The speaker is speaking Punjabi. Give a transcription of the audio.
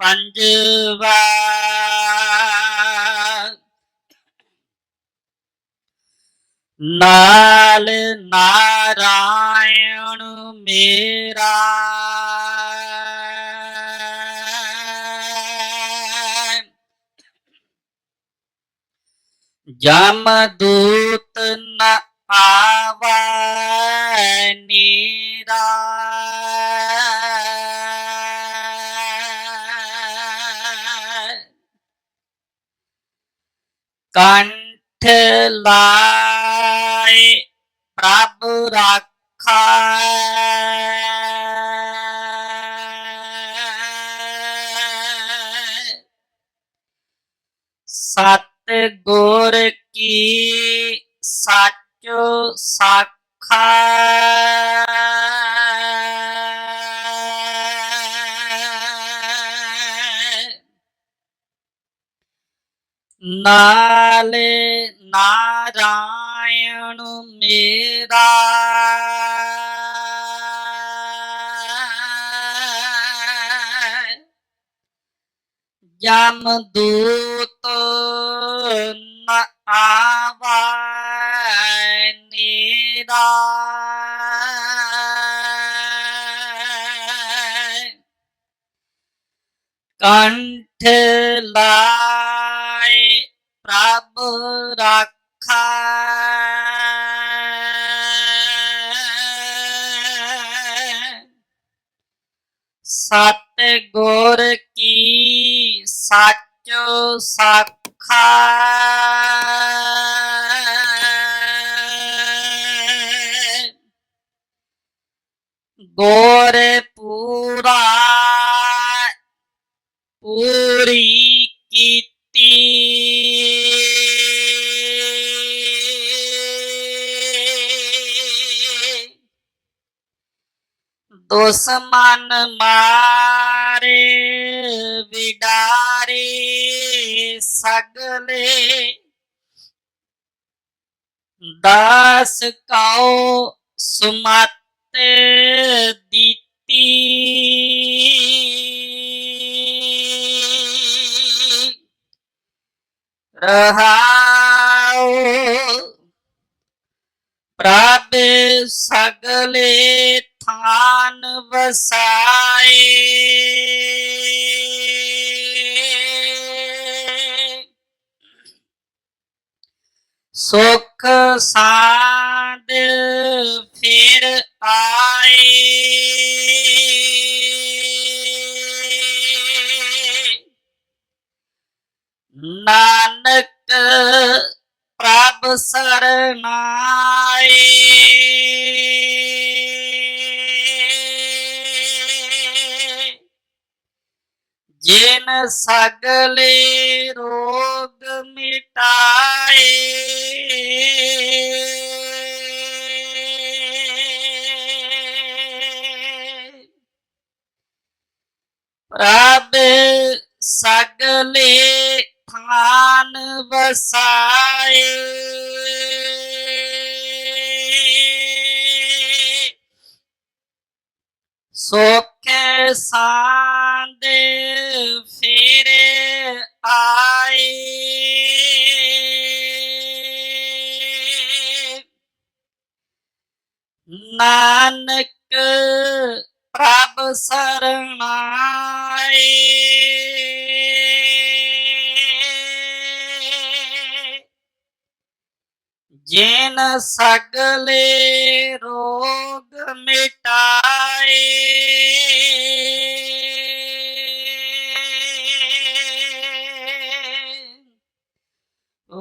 ਪੰਜਵਾ ਨਾਲ ਨਾਰਾਇਣ ਮੇਰਾ। ਜਮ ਦੂਤ ਨ ਆਵੈ ਨੀਰਾ। ਕੰਠ ਲਾਏ ਪ੍ਰਭ ਰਾਖਾ। ਸਤ ਗੁਰ ਕੀ ਸਾਚੋ ਸਾਖਾ। ਨਾਲੇ ਨਾਰਾਇਣ ਮੇਰਾ। ਜਮ ਦੂਤ ਨ ਆਵੈ ਨੀਰਾ। ਕੰਠ ਲਾਏ ਪ੍ਰਭ ਰਾਖਾ। ਸਤ ਗੁਰ ਕੀ ਸੱਚ ਸਾਖਾ। ਗੋਰ ਪੂਰਾ ਪੂਰੀ ਦੁਸ਼ਮਨ ਮਾਰੇ ਵਿਡਾਰੇ ਸਗਲੇ। ਦਾਸ ਕਾਉ ਸੁਮਤ ਦਿੱਤੀ। ਰਹਾਉ ਪ੍ਰਭ ਸਗਲੇ ਥਾਨ ਵਸਾਏ। ਸੁਖ ਸਾਧ ਫਿਰ ਆਏ। ਨਾਨਕ ਪ੍ਰਭ ਸਰਨਾਏ। ਜਿਨ ਸਗਲੇ ਰੋਗ ਮਿਟਾਏ। ਪ੍ਰਭ ਸਗਲੇ ਥਾਨ ਵਸਾਏ। ਸੁਖ ਸਾਂਦ ਫਿਰ ਆਏ। ਨਾਨਕ ਪ੍ਰਭ ਸਰਣਾਏ ਜਿਨ ਸਗਲੇ ਰੋਗ ਮਿਟਾ